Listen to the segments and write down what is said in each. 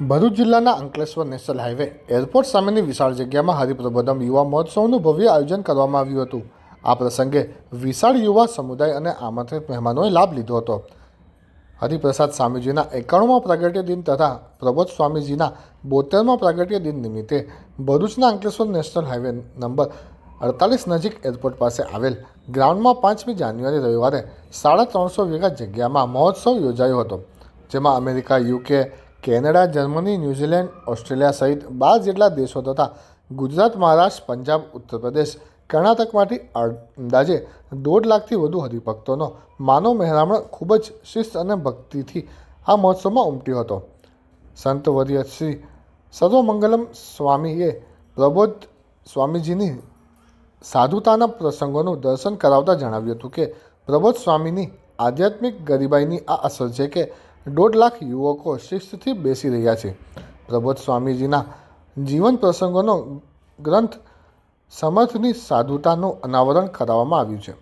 ભરૂચ જિલ્લાના Ankleshwar national highway airport સામેની વિશાળ જગ્યામાં હરિપ્રબોધમ યુવા મહોત્સવનું ભવ્ય આયોજન કરવામાં આવ્યું હતું. આ પ્રસંગે વિશાળ યુવા સમુદાય અને આમંત્રિત મહેમાનોએ લાભ લીધો હતો. હરિપ્રસાદ સ્વામીજીના એકાણુંમાં પ્રાગટ્ય દિન તથા પ્રબોધ સ્વામીજીના બોતેરમાં પ્રાગટ્ય દિન નિમિત્તે ભરૂચના અંકલેશ્વર નેશનલ હાઈવે નંબર અડતાલીસ નજીક એરપોર્ટ પાસે આવેલ ગ્રાઉન્ડમાં પાંચમી જાન્યુઆરી રવિવારે સાડા ત્રણસો વીઘા જગ્યામાં મહોત્સવ યોજાયો હતો, જેમાં America UK Canada, Germany, New Zealand, Australia સહિત બાર જેટલા દેશો તથા ગુજરાત, મહારાષ્ટ્ર, પંજાબ, ઉત્તર પ્રદેશ કર્ણાટકમાંથી અંદાજે દોઢ લાખથી વધુ હરિભક્તોનો માનવ મહેરામણ ખૂબ જ શિસ્ત અને ભક્તિથી આ મહોત્સવમાં ઉમટ્યો હતો. સંત વર્ય શ્રી સર્વમંગલમ સ્વામીએ પ્રબોધ સ્વામીજીની સાધુતાના પ્રસંગોનું દર્શન કરાવતા જણાવ્યું હતું કે, પ્રબોધ સ્વામીની આધ્યાત્મિક ગરીબાઈની આ અસર છે કે દોઢ લાખ યુવકો શિસ્તથી બેસી રહ્યા છે. પ્રબોધ સ્વામીજીના જીવન પ્રસંગોનો ગ્રંથ સમર્થની સાધુતાનું અનાવરણ કરાવવામાં આવ્યું છે.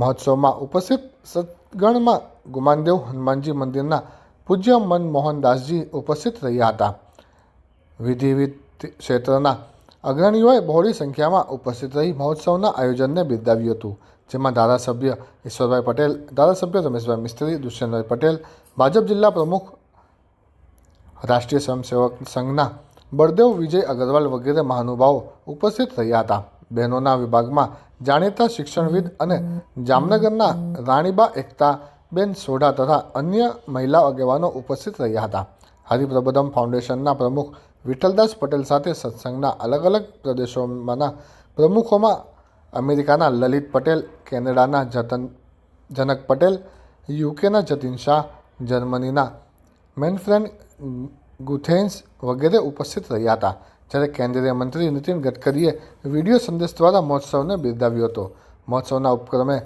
મહોત્સવમાં ઉપસ્થિત સદગણમાં ગુમાનદેવ હનુમાનજી મંદિરના પૂજ્ય મનમોહનદાસજી ઉપસ્થિત રહ્યા હતા. વિધિવિધ ક્ષેત્રના અગ્રણીઓએ બહોળી સંખ્યામાં ઉપસ્થિત રહી મહોત્સવના આયોજનને બિરદાવ્યું હતું. જેમાં ધારાસભ્ય ઈશ્વરભાઈ પટેલ, ધારાસભ્ય રમેશભાઈ મિસ્ત્રી, દુષ્યંતભાઈ પટેલ, ભાજપ જિલ્લા પ્રમુખ રાષ્ટ્રીય સ્વયંસેવક સંઘના બળદેવ વિજય અગરવાલ વગેરે મહાનુભાવો ઉપસ્થિત રહ્યા હતા. બહેનોના વિભાગમાં જાણીતા શિક્ષણવિદ અને જામનગરના રાણીબા એકતાબેન સોઢા તથા અન્ય મહિલા આગેવાનો ઉપસ્થિત રહ્યા હતા. હરિપ્રબોધમ ફાઉન્ડેશનના પ્રમુખ વિઠ્ઠલદાસ પટેલ સાથે સત્સંગના અલગ અલગ પ્રદેશોમાંના પ્રમુખોમાં અમેરિકાના લલિત પટેલ, કેનેડાના જતન, જનક પટેલ, યુકેના જતીન શાહ, જર્મનીના મેનફ્રેન્ડ ગુથેન્સ વગેરે ઉપસ્થિત રહ્યા હતા, જ્યારે કેન્દ્રીય મંત્રી નીતિન ગડકરીએ વીડિયો સંદેશ દ્વારા મહોત્સવને બિરદાવ્યો હતો. મહોત્સવના ઉપક્રમે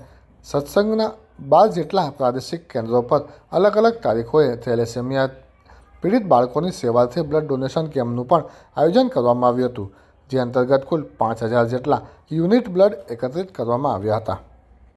સત્સંગના બાર જેટલા પ્રાદેશિક કેન્દ્રો પર અલગ અલગ તારીખોએ થેલેસેમિયા પીડિત બાળકોની સેવાથી બ્લડ ડોનેશન કેમ્પનું પણ આયોજન કરવામાં આવ્યું હતું. જે અંતર્ગત કુલ પાંચ હજાર જેટલા યુનિટ બ્લડ એકત્રિત કરવામાં આવ્યા હતા.